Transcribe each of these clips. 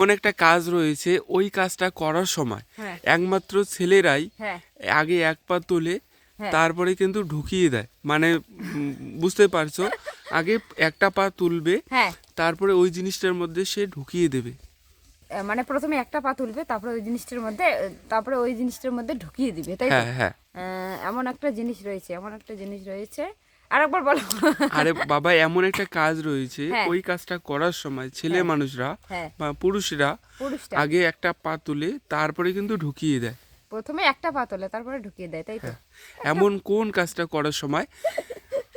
এমন একটা কাজ রয়েছে ওই কাজটা করার সময় হ্যাঁ। একমাত্র ছেলেরাই হ্যাঁ। আগে এক পা তোলে হ্যাঁ। তারপরে কিন্তু ঢুকিয়ে দেয়। মানে বুঝতে পারছ? আগে একটা পা তুলবে তারপরে ওই জিনিসটার মধ্যে সে ঢুকিয়ে দেবে। মানে প্রথমে একটা পা তুলবে তারপরে ওই জিনিসটার মধ্যে তারপরে ওই জিনিসটার মধ্যে ঢুকিয়ে দিবে তাই হ্যাঁ হ্যাঁ। এমন একটা জিনিস রয়েছে এমন একটা জিনিস রয়েছে আরেকবার বলো। আরে বাবা এমন একটা কাজ রয়েছে হ্যাঁ। ওই কাজটা করার সময় ছেলে মানুষরা হ্যাঁ। বা পুরুষরা আগে একটা পা তুলে তারপরে কিন্তু ঢুকিয়ে দেয়। প্রথমে একটা পা তোলে তারপরে ঢুকিয়ে দেয় তাই তো? এমন কোন কাজটা করার সময়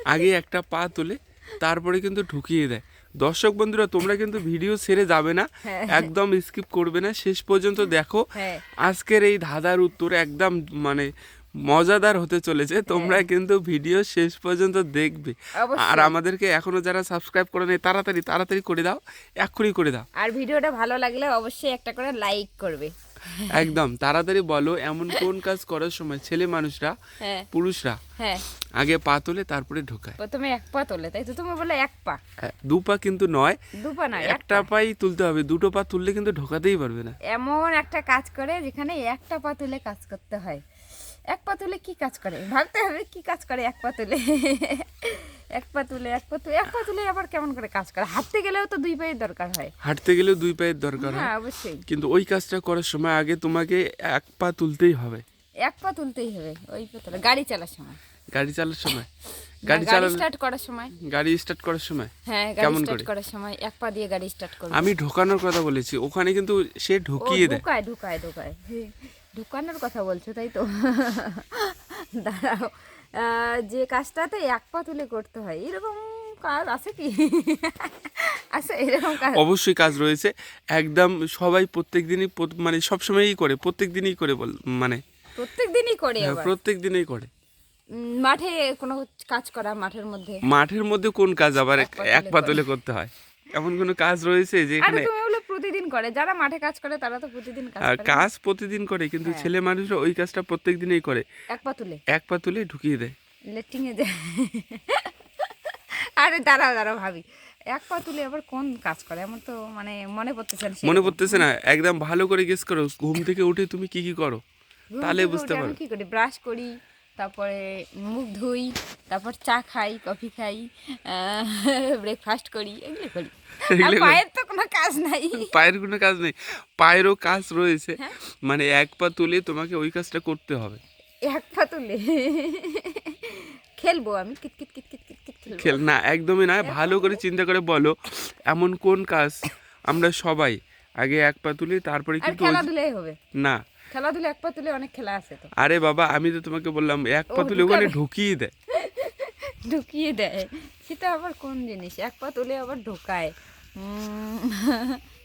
আগে একটা পা তুলে তারপরে কিন্তু ঢুকিয়ে দেয়। দর্শক বন্ধুরা তোমরা কিন্তু ভিডিও ছেড়ে যাবে না হ্যাঁ। একদম স্কিপ করবে না। শেষ পর্যন্ত দেখো হ্যাঁ। আজকের এই ধাঁধার উত্তর একদম মানে মজাদার হতে চলেছে তোমরা কিন্তু ভিডিও শেষ পর্যন্ত দেখবে। হ্যাঁ। আর আমাদেরকে এখনও যারা সাবস্ক্রাইব করে নেই তাড়াতাড়ি তাড়াতাড়ি করে দাও এক্ষুনি করে দাও। আর ভিডিওটা ভালো লাগলে অবশ্যই একটা করে লাইক করবে। একদম তাড়াতাড়ি বলো এমন কোন কাজ করার সময় ছেলে মানুষরা হ্যাঁ। পুরুষরা হ্যাঁ। আগে পা তোলে তারপরে ঢোকায়। প্রথমে এক পা তোলে তাই তো? তুমি বলে এক পা। হ্যাঁ, দু পা কিন্তু নয় দু পা না এক একটা পাই তুলতে হবে দুটো পা তুললে কিন্তু ঢোকাতেই পারবে না। এমন একটা কাজ করে যেখানে একটা পা তুলে কাজ করতে হয়। এক পা তুলে কি কাজ করে? ভাবতে হবে কি কাজ করে এক পা তুলে? এক পা তুলে এক পা তুলে এক পা তুলে আবার কেমন করে কাজ করে? হাঁটতে গেলেও তো দুই পায়ের দরকার হয়। হাঁটতে গেলেও দুই পায়ের দরকার হয়। হ্যাঁ অবশ্যই। কিন্তু ওই কাজটা করার সময় আগে তোমাকে এক পা তুলতেই হবে। এক পা তুলতেই হবে ওই পা তুলে। গাড়ি চালার সময়। গাড়ি চালার সময়? গাড়ি গাড়ি চালানো স্টার্ট করার সময়। গাড়ি স্টার্ট করার সময়? হ্যাঁ গাড়ি কেমন স্টার্ট করার সময় এক পা দিয়ে গাড়ি স্টার্ট করবে। আমি ঢোকানোর কথা বলেছি। ওখানে কিন্তু সে ঢুকিয়ে দেয়। ঢুকায় ঢুকায় ঢুকায়। ঢুকানোর কথা বলছো তাই তো? দাঁড়াও। যে কাজটাতে এক পা তুলে করতে হয় এরকম কাজ আছে কি? আছে এরকম কাজ? অবশ্যই কাজ রয়েছে। একদম সবাই প্রত্যেক দিনই মানে সবসময়ই করে প্রত্যেক দিনই করে বল মানে প্রত্যেক দিনই করে হ্যাঁ, প্রত্যেক দিনই করে। মাঠে কোনো কাজ করা মাঠের মধ্যে? মাঠের মধ্যে কোন কাজ আবার এক পা এক তুলে পা করে। তুলে করতে হয়? এমন কোনো কাজ রয়েছে যে এখানে প্রতিদিন করে যারা মাঠে কাজ করে তারা তো প্রতিদিন কাজ আর করে কাজ প্রতিদিন করে কিন্তু হ্যাঁ। ছেলে মানুষরা ওই কাজটা প্রত্যেক দিনই করে। এক পা তুলে। এক পা তুলে ঢুকিয়ে দেয়। লেট্রিনে যায়। আরে দাঁড়াও দাঁড়াও ভাবি। এক পা তুলে আবার কোন কাজ করে? এমন তো মানে মনে পড়তেছে না মনে পড়তেছে না একদম ভালো করে গেস করো। ঘুম থেকে উঠে তুমি কি কি করো? ঘুম তাহলে থেকে বুঝতে উঠে আমি পারো। কি করি? ব্রাশ করি তারপরে মুখ ধুই তারপর চা খাই কফি খাই ব্রেকফাস্ট করি এগুলো করি। পায়ের তো কোনো কাজ নাই। পায়ের কোনো কাজ নেই। পায়েরও কাজ রয়েছে। হ্যাঁ। মানে এক পা তুলে তোমাকে ওই কাজটা করতে হবে। এক পা তুলে। খেলব আমি কিট কিট কিট কিট কিট কিট খেলব। খেল না একদমই না ভালো করে চিন্তা করে বলো এমন কোন কাজ আমরা সবাই আগে এক পা তুলি তারপরে কিন্তু খেলাধুলাই হবে। না খেলাধুলা এক পা তুলে অনেক খেলা আছে তো। আরে বাবা আমি তো তোমাকে বললাম এক পা তুলে ওখানে ঢুকিয়ে দেয়। ঢুকিয়ে দেয়। সেটা আবার কোন জিনিস? এক পা তুলে আবার ঢোকায়।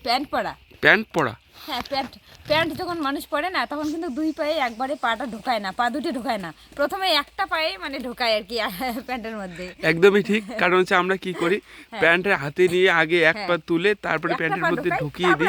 প্যান্ট পরা। প্যান্ট পরা? হ্যাঁ প্যান্ট। প্যান্ট যখন মানুষ পরে না তখন কিন্তু দুই পায়ে একবারে পাটা ঢোকায় না পা দুটো ঢোকায় না। প্রথমে একটা পায়ে মানে ঢোকায় আর কি প্যান্টের মধ্যে। একদমই ঠিক। কারণ হচ্ছে আমরা কি করি প্যান্টের হাতে নিয়ে আগে এক হ্যাঁ। পা তুলে তারপরে প্যান্টের মধ্যে ঢুকিয়ে দিই।